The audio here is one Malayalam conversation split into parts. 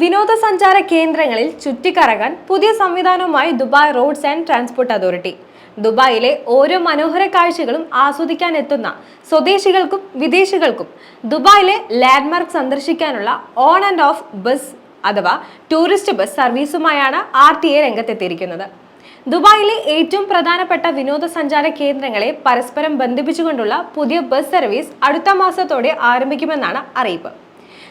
വിനോദസഞ്ചാര കേന്ദ്രങ്ങളിൽ ചുറ്റിക്കറങ്ങാൻ പുതിയ സംവിധാനവുമായി Dubai roads and transport authority. ദുബായിലെ ഓരോ മനോഹര കാഴ്ചകളും ആസ്വദിക്കാൻ എത്തുന്ന സ്വദേശികൾക്കും വിദേശികൾക്കും ദുബായിലെ ലാൻഡ്മാർക്ക് സന്ദർശിക്കാനുള്ള ഓൺ ആൻഡ് ഓഫ് ബസ് അഥവാ ടൂറിസ്റ്റ് ബസ് സർവീസുമായാണ് ആർ ടി എ രംഗത്തെത്തിയിരിക്കുന്നത്. ദുബായിലെ ഏറ്റവും പ്രധാനപ്പെട്ട വിനോദസഞ്ചാര കേന്ദ്രങ്ങളെ പരസ്പരം ബന്ധിപ്പിച്ചുകൊണ്ടുള്ള പുതിയ ബസ് സർവീസ് അടുത്ത മാസത്തോടെ ആരംഭിക്കുമെന്നാണ് അറിയിപ്പ്.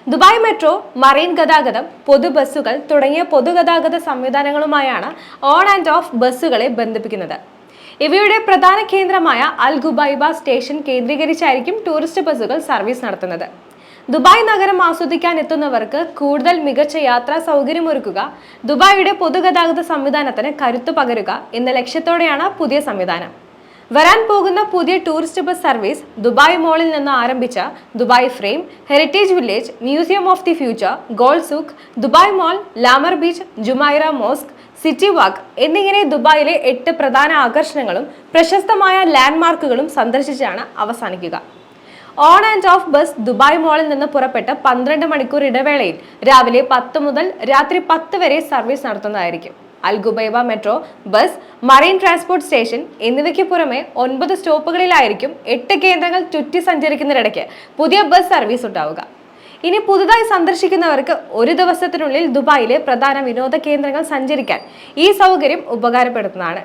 ദുബായ് മെട്രോ മറൈൻ ഗതാഗതം പൊതു ബസ്സുകൾ തുടങ്ങിയ പൊതുഗതാഗത സംവിധാനങ്ങളുമായാണ് ഓൺ ആൻഡ് ഓഫ് ബസ്സുകളെ ബന്ധിപ്പിക്കുന്നത്. ഇവയുടെ പ്രധാന കേന്ദ്രമായ അൽ ഗുബൈബ സ്റ്റേഷൻ കേന്ദ്രീകരിച്ചായിരിക്കും ടൂറിസ്റ്റ് ബസ്സുകൾ സർവീസ് നടത്തുന്നത്. ദുബായ് നഗരം ആസ്വദിക്കാൻ എത്തുന്നവർക്ക് കൂടുതൽ മികച്ച യാത്രാ സൗകര്യമൊരുക്കുക ദുബായിയുടെ പൊതുഗതാഗത സംവിധാനത്തിന് കരുത്തു പകരുക എന്ന ലക്ഷ്യത്തോടെയാണ് പുതിയ സംവിധാനം. വരാൻ പോകുന്ന പുതിയ ടൂറിസ്റ്റ് ബസ് സർവീസ് ദുബായ് മോളിൽ നിന്ന് ആരംഭിച്ച Dubai frame heritage village museum of the future gold souk Dubai mall La Mer beach Jumeirah mosque city walk എന്നിങ്ങനെ ദുബായിലെ എട്ട് പ്രധാന ആകർഷണങ്ങളും പ്രശസ്തമായ ലാൻഡ്മാർക്കുകളും സന്ദർശിച്ചാണ് അവസാനിക്കുക. On and off bus Dubai മോളിൽ നിന്ന് പുറപ്പെട്ട് പന്ത്രണ്ട് മണിക്കൂർ ഇടവേളയിൽ രാവിലെ പത്ത് മുതൽ രാത്രി പത്ത് വരെ service നടത്തുന്നതായിരിക്കും. Al Ghubaiba metro bus marine transport station എന്നിവയ്ക്ക് പുറമെ ഒൻപത് സ്റ്റോപ്പുകളിലായിരിക്കും എട്ട് കേന്ദ്രങ്ങൾ ചുറ്റി സഞ്ചരിക്കുന്നതിനിടയ്ക്ക് പുതിയ ബസ് സർവീസ് ഉണ്ടാവുക. ഇനി പുതുതായി സന്ദർശിക്കുന്നവർക്ക് ഒരു ദിവസത്തിനുള്ളിൽ ദുബായിലെ പ്രധാന വിനോദ കേന്ദ്രങ്ങൾ സഞ്ചരിക്കാൻ ഈ സൗകര്യം ഉപകാരപ്പെടുന്നതാണ്.